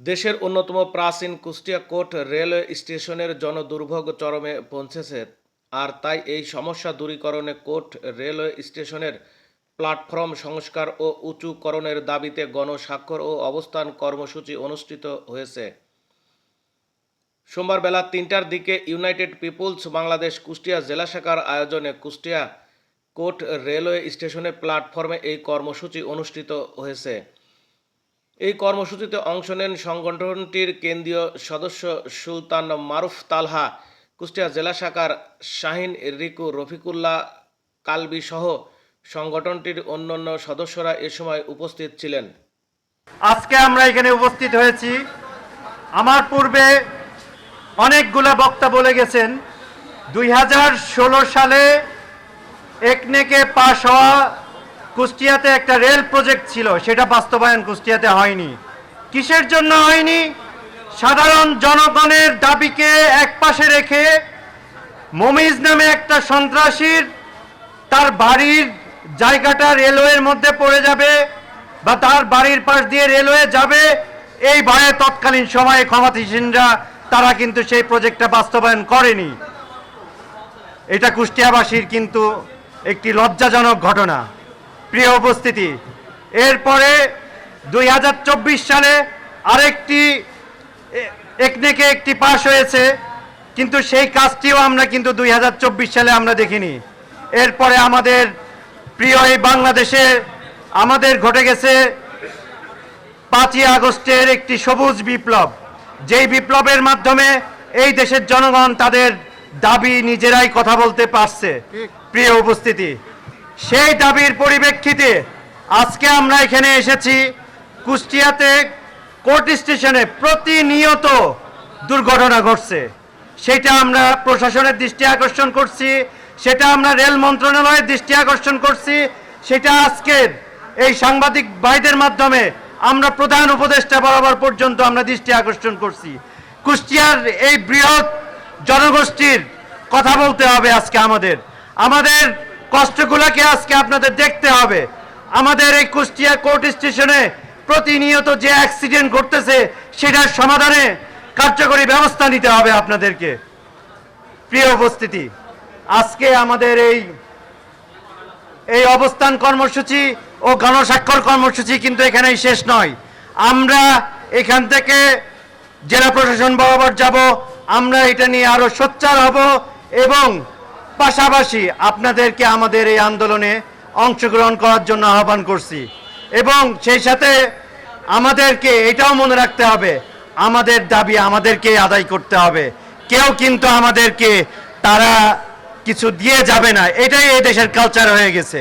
দেশের অন্যতম প্রাচীন কুষ্টিয়া কোর্ট রেলওয়ে স্টেশনের জনদুর্ভোগ চরমে পৌঁছেছে, আর তাই এই সমস্যা দূরীকরণে কোর্ট রেলওয়ে স্টেশনের প্ল্যাটফর্ম সংস্কার ও উঁচুকরণের দাবিতে গণস্বাক্ষর ও অবস্থান কর্মসূচি অনুষ্ঠিত হয়েছে। সোমবার বেলা তিনটার দিকে ইউনাইটেড পিপুলস বাংলাদেশ কুষ্টিয়া জেলা শাখার আয়োজনে কুষ্টিয়া কোর্ট রেলওয়ে স্টেশনের প্ল্যাটফর্মে এই কর্মসূচি অনুষ্ঠিত হয়েছে। এই কর্মসূচিতে অংশ নেন সংগঠনটির কেন্দ্রীয় সদস্য সুলতান মারুফ তালহা, কুষ্টিয়া জেলা শাখার শাহিন রিকু রফিকুল্লাহ কালবি সহ সংগঠনটির অন্যান্য সদস্যরা এ সময় উপস্থিত ছিলেন। আজকে আমরা এখানে উপস্থিত হয়েছি। আমার পূর্বে অনেকগুলা বক্তা বলে গেছেন দুই হাজার ষোলো সালে একনেকে পাশ হওয়া কুষ্টিয়াতে একটা রেল প্রজেক্ট ছিল, সেটা বাস্তবায়ন কুষ্টিয়াতে হয়নি। কিসের জন্য হয়নি? সাধারণ জনগণের দাবিকে একপাশে রেখে মমিজ নামে একটা সন্ত্রাসীর তার বাড়ির জায়গাটা রেলওয়ের মধ্যে পড়ে যাবে বা তার বাড়ির পাশ দিয়ে রেলওয়ে যাবে, এই ভয়ে তৎকালীন সময়ে ক্ষমতাসীনরা তারা কিন্তু সেই প্রজেক্টটা বাস্তবায়ন করেনি। এটা কুষ্টিয়াবাসীর কিন্তু একটি লজ্জাজনক ঘটনা। প্রিয় উপস্থিতি এরপরে দুই হাজার চব্বিশ সালে আরেকটি একনেকে একটি পাশ হয়েছে কিন্তু সেই কাজটিও আমরা কিন্তু দুই হাজার চব্বিশ সালে আমরা দেখিনি। এরপরে আমাদের প্রিয় এই বাংলাদেশে আমাদের ঘটে গেছে পাঁচই আগস্টের একটি সবুজ বিপ্লব। যেই বিপ্লবের মাধ্যমে এই দেশের জনগণ তাদের দাবি নিজেরাই কথা বলতে পারছে। প্রিয় উপস্থিতি সেই দাবির পরিপ্রেক্ষিতে আজকে আমরা এখানে এসেছি কুষ্টিয়াতে কোর্ট স্টেশনে প্রতিনিয়ত দুর্ঘটনা ঘটছে। সেটা আমরা প্রশাসনের দৃষ্টি আকর্ষণ করছি, সেটা আমরা রেল মন্ত্রণালয়ের দৃষ্টি আকর্ষণ করছি, সেটা আজকের এই সাংবাদিক ভাইদের মাধ্যমে আমরা প্রধান উপদেষ্টা বরাবর পর্যন্ত আমরা দৃষ্টি আকর্ষণ করছি। কুষ্টিয়ার এই বৃহৎ জনগোষ্ঠীর কথা বলতে হবে আজকে আমাদের। আমাদের কষ্টগুলোকে আজকে আপনাদের দেখতে হবে। আমাদের এই কুষ্টিয়া কোর্ট স্টেশনে প্রতিনিয়ত যে অ্যাক্সিডেন্ট ঘটতেছে, সেটার সমাধানে কার্যকরী ব্যবস্থা নিতে হবে আপনাদেরকে। প্রিয় উপস্থিতি, আজকে আমাদের এই এই অবস্থান কর্মসূচি ও গণস্বাক্ষর কর্মসূচি কিন্তু এখানেই শেষ নয়। আমরা এখান থেকে জেলা প্রশাসন বরাবর যাব, আমরা এটা নিয়ে আরও সোচ্চার হব এবং পাশাপাশি আপনাদেরকে আমাদের এই আন্দোলনে অংশগ্রহণ করার জন্য আহ্বান করছি। এবং সেই সাথে আমাদেরকে এটাও মনে রাখতে হবে, আমাদের দাবি আমাদেরকে আদায় করতে হবে। কেউ কিন্তু আমাদেরকে তারা কিছু দিয়ে যাবে না, এটাই এই দেশের কালচার হয়ে গেছে।